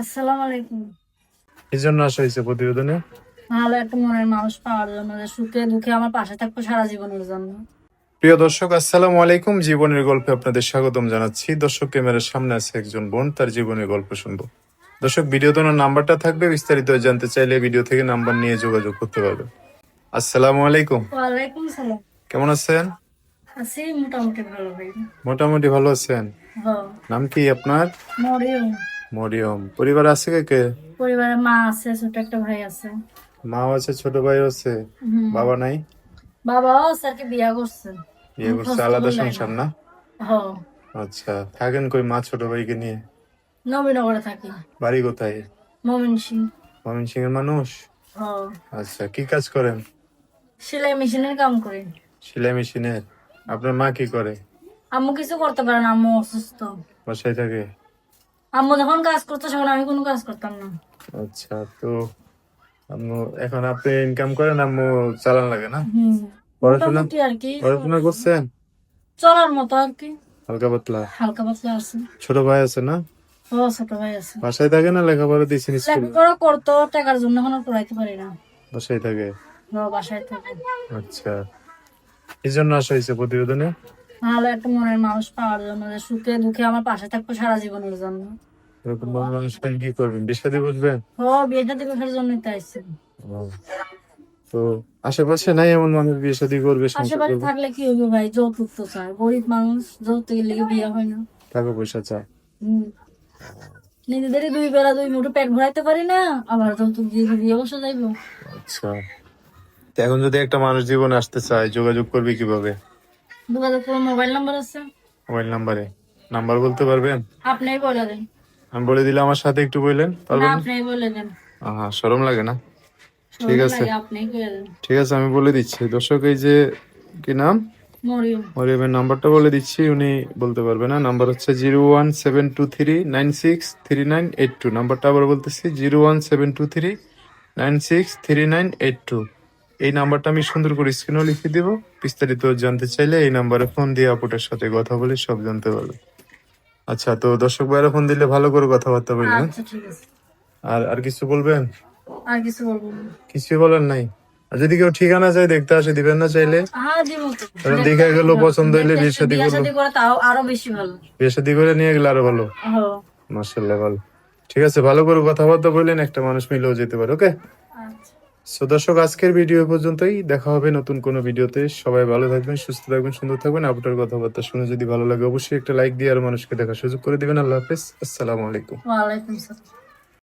আসসালামু আলাইকুম। এই জন্য আসা হয়েছে প্রতিবেদনে? ভালো একটা মনের মানুষ পাওয়ার জন্য যে সুখে দুঃখে আমার পাশে থাকব সারা জীবনের জন্য। প্রিয় দর্শক আসসালামু আলাইকুম। জীবনের গল্পে আপনাদের স্বাগতম জানাচ্ছি। দর্শক ক্যামেরার সামনে আছে একজন বোন তার জীবনের গল্প শুনব। দর্শক ভিডিও তো নাম্বারটা থাকবে বিস্তারিত জানতে চাইলে ভিডিও থেকে নাম্বার নিয়ে যোগাযোগ করতে পারবে আসসালামু আলাইকুম। ওয়ালাইকুম সালাম কেমন আছেন? আছি মোটামুটি ভালো ভাই। মোটামুটি ভালো আছেন? নাম কি আপনার? মরিও মরিয়ম পরিবার আছে কে কে পরিবারে মা আছে ছোট একটা ভাই আছে। মা আছে ছোট ভাই আছে বাবা নাই? বাবাও স্যারকে বিয়া করছে। বিয়ে করছে আলাদা সংসার না? হ। আচ্ছা থাকেন কই মা ছোট ভাইকে নিয়ে? নবীনগরে থাকি। বাড়ি কোথায়? মমিন সিং। মমিন সিং এর মানুষ? আচ্ছা কি কাজ করেন? সেলাই মেশিনের কাম করি। সেলাই মেশিনের? আপনার মা কি করে? আম্মু কিছু করতে পারে না আম্মু অসুস্থ। বাসায় থাকে? আম্মু যখন কাজ করতো তখন আমি কোনো কাজ করতাম না। আচ্ছা তো আম্মু এখন আপনি ইনকাম করেন আম্মু চালান লাগে না? পড়াশোনা? আর কি। পড়াশোনা করছেন? চলার মতো আর কি। হালকা পাতলা? হালকা পাতলা আছে। ছোট ভাই আছে না? ও ছোট ভাই আছে। বাসায় থাকে না? লেখাপড়া দিয়েছেন স্কুল? লেখাপড়া করতো টাকার জন্য এখন পড়াইতে পারি না। বাসায় থাকে? ও বাসায় থাকে। আচ্ছা। এই জন্য আসা হয়েছে প্রতিবেদনে? ভালো একটা মনের মানুষ পাওয়ার জন্য যে সুখে দুঃখে আমার পাশে থাকব সারা জীবনের জন্য। এরকম মন মানুষ পেলে কি করবেন? বিষাদি বুঝবেন? ও বিয়েটা দিবসের জন্যই তো আসছে তো আশেপাশে নাই এমন মানুষ বিয়ে শাদী করবে আশেপাশে থাকলে কি হবে ভাই? যৌতুক তো চায় গরিব মানুষ যৌতুকের লেগে বিয়ে হয় না। টাকা পয়সা চায় হুম। নিজেদেরই দুই বেলা দুই মুঠো পেট ভরাইতে পারি না আবার যৌতুক দিয়ে বিয়ে বসে যাইবো। আচ্ছা। এখন যদি একটা মানুষ জীবনে আসতে চায় যোগাযোগ করবে কীভাবে? যোগাযোগ মোবাইল নাম্বার আছে? মোবাইল নাম্বারে। নাম্বার বলতে পারবেন? আপনিই বলে দেন। আমি বলে দিলে আমার সাথে একটু বললেন না পারবেন আপনিই বলে দেন। আহা শরম লাগে না? ঠিক আছে। ঠিক আছে আমি বলে দিচ্ছি। দর্শক এই যে কি নাম? মরিয়ম। মরিয়মের নাম্বারটা বলে দিচ্ছি উনি বলতে পারবে না। নাম্বার হচ্ছে zero one seven two three nine six three nine eight two. নাম্বারটা আবার বলতেছি zero one seven two three nine six three nine eight two. এই নাম্বারটা আমি সুন্দর করে স্ক্রিনেও লিখে দিব। বিস্তারিত জানতে চাইলে এই নাম্বারে ফোন দিয়ে আপুটার সাথে কথা বলে সব জানতে পারবে। আচ্ছা তো দর্শক ভাইয়েরা ফোন দিলে ভালো করে কথাবার্তা বলবেন। আচ্ছা আর আর কিছু বলবেন? আর কিছু বলব কিছু বলার নাই। আর যদি কেউ ঠিকানা চাই দেখতে আসে দিবেন না চাইলে? হ্যাঁ দিব তো। কারণ দেখে গেল পছন্দ হইলে বিয়ে শাদী করল। করে তাও আরও বেশি ভালো। বিয়ে শাদী করে নিয়ে গেলে আরও ভালো। ও মার্শাল্লাহ ভালো। ঠিক আছে ভালো করে কথাবার্তা বললেন একটা মানুষ মিলেও যেতে পারে ওকে? সো দর্শক, আজকের ভিডিও পর্যন্তই। দেখা হবে নতুন কোনো ভিডিওতে। সবাই ভালো থাকবেন, সুস্থ থাকবেন, সুন্দর থাকবেন। আপনার কথাবার্তা শুনে যদি ভালো লাগে, অবশ্যই একটা লাইক দিয়ে আর মানুষকে দেখার সুযোগ করে দিবেন। আল্লাহ হাফেজ। আসসালামু আলাইকুম। ওয়া আলাইকুম সালাম।